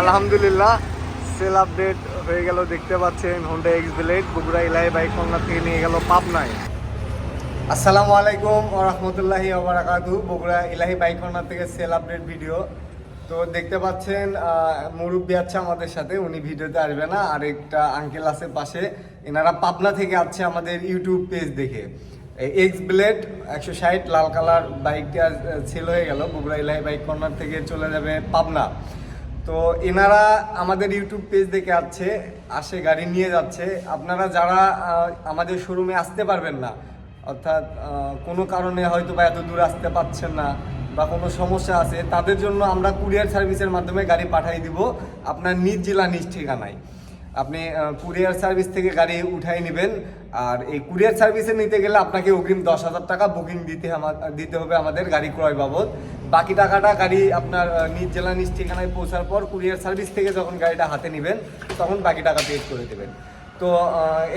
আলহামদুলিল্লাহ sell update হয়ে গেল, দেখতে পাচ্ছেন হোন্ডা এক্স ব্লেড বগুড়া ইলাই বাইক কর্নার থেকে নিয়ে গেল পাবনায়। আসসালামু আলাইকুম রহমতুল্লাহি ওবরাকাতু বগুড়া ইলাহি বাইক কর্নার থেকে সেল আপডেট ভিডিও তো দেখতে পাচ্ছেন মুরব্বী আছে আমাদের সাথে, উনি ভিডিওতে আসবে না, আর একটা আঙ্কেল আছে পাশে, এনারা পাবনা থেকে আসছে আমাদের ইউটিউব পেজ দেখে। এক্স ব্লেড একশো ষাট লাল কালার বাইকটা সেল হয়ে গেল, বগুড়া ইলাহি বাইক কর্নার থেকে চলে যাবে পাবনা। তো এনারা আমাদের ইউটিউব পেজ দেখে আসছে, আসে, গাড়ি নিয়ে যাচ্ছে। আপনারা যারা আমাদের শোরুমে আসতে পারবেন না, অর্থাৎ কোনো কারণে হয়তো বা এত দূর আসতে পারছেন না বা কোনো সমস্যা আছে, তাদের জন্য আমরা কুরিয়ার সার্ভিসের মাধ্যমে গাড়ি পাঠিয়ে দিব আপনার নিজ জেলা নিজ ঠিকানায়। আপনি কুরিয়ার সার্ভিস থেকে গাড়ি উঠাই নেবেন। আর এই কুরিয়ার সার্ভিসে নিতে গেলে আপনাকে অগ্রিম দশ হাজার টাকা বুকিং দিতে দিতে হবে আমাদের গাড়ি ক্রয় বাবদ। বাকি টাকাটা গাড়ি আপনার নিজ জেলা নিজ ঠিকানায় পৌঁছার পর কুরিয়ার সার্ভিস থেকে যখন গাড়িটা হাতে নেবেন, তখন বাকি টাকা পেড করে দেবেন। তো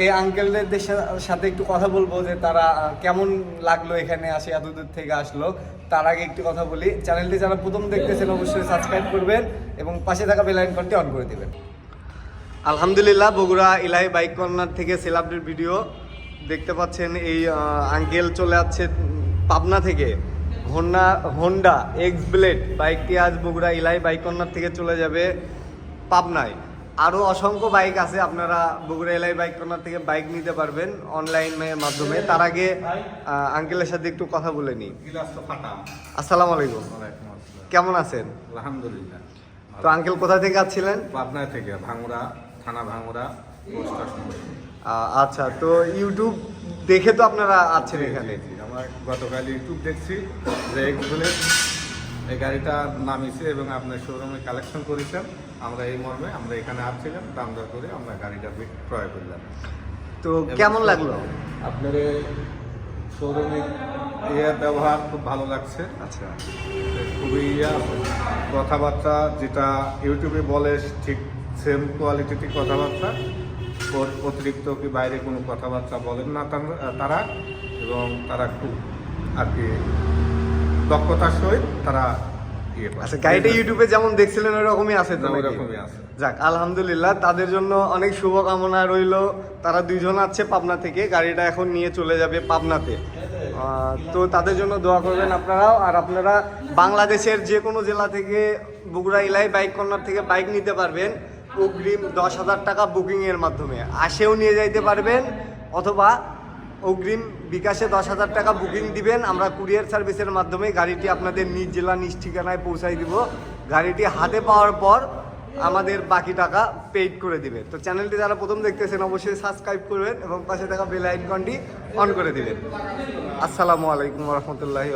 এই আঙ্কেলদের সাথে একটু কথা বলব যে তারা কেমন লাগল এখানে আসে, এত দূর থেকে আসলো। তার আগে একটু কথা বলি চ্যানেলটি যারা প্রথম দেখতেছেন, অবশ্যই সাবস্ক্রাইব করবেন এবং পাশে থাকা বেল আইকনটি অন করে দেবেন। আলহামদুলিল্লাহ বগুড়া ইলাহি বাইক কর্নার থেকে সেল ভিডিও দেখতে পাচ্ছেন এই আঙ্কেল চলে আসছে পাবনা থেকে। হোন্ডা হোন্ডা এক্স ব্লেড বাইকটি আজ বগুড়া ইলাহি বাইক কর্নার থেকে চলে যাবে পাবনায়। আরও অসংখ্য বাইক আছে আপনারা বগুড়া এলাই বাইক কর্নার থেকে বাইক নিতে পারবেন অনলাইনের মাধ্যমে। তার আগে আঙ্কেলের সাথে একটু কথা বলে নিই। আসসালামু আলাইকুম। কেমন আছেন? আলহামদুলিল্লাহ। তো আঙ্কেল কোথা থেকে আসছিলেন? পাবনা থেকে ভাঙুরা থানা ভাঙুরা আচ্ছা তো ইউটিউব দেখে তো আপনারা আছেন এখানে। আমরা গতকাল ইউটিউব দেখছি যে এগুলো এই গাড়িটা নামিয়েছে এবং আপনার শোরুমে কালেকশন করেছেন আমরা এই মর্মে আমরা এখানে আসছিলাম দাম দর করে আমরা গাড়িটা ক্রয় করলাম। তো কেমন লাগল? আপনার শোরুমে ইয়ে ব্যবহার খুব ভালো লাগছে। আচ্ছা। খুবই কথাবার্তা যেটা ইউটিউবে বলে ঠিক সেম কোয়ালিটির কথাবার্তা অতিরিক্ত কি বাইরে কোনো কথাবার্তা বলেন না তার- এবং তারা খুব আর কি দক্ষতার সহিত তারা ইয়ে করে। আচ্ছা গাড়িটা ইউটিউবে যেমন দেখছিলেন ওই রকমই আছে তো না, ওরকমই আছে। যাক আলহামদুলিল্লাহ তাদের জন্য অনেক শুভকামনা রইল। তারা দুইজন আছে পাবনা থেকে গাড়িটা এখন নিয়ে চলে যাবে পাবনাতে। তো তাদের জন্য দোয়া করবেন আপনারাও। আর আপনারা বাংলাদেশের যে কোনো জেলা থেকে বগুড়া ইলাই বাইক কর্নার থেকে বাইক নিতে পারবেন। অগ্রিম দশ হাজার টাকা বুকিংয়ের মাধ্যমে। আসেও নিয়ে যাইতে পারবেন, অথবা অগ্রিম বিকাশে দশ হাজার টাকা বুকিং দিবেন। আমরা কুরিয়ার সার্ভিসের মাধ্যমে গাড়িটি আপনাদের নিজ জেলা নিজ ঠিকানায় পৌঁছাই দিব। গাড়িটি হাতে পাওয়ার পর আমাদের বাকি টাকা পেইড করে দিবে। তো চ্যানেলটি যারা প্রথম দেখতেছেন, অবশ্যই সাবস্ক্রাইব করবেন এবং পাশে থাকা বেল আইকনটি অন করে দিবেন। আসসালামু আলাইকুম রহমতুল্লাহি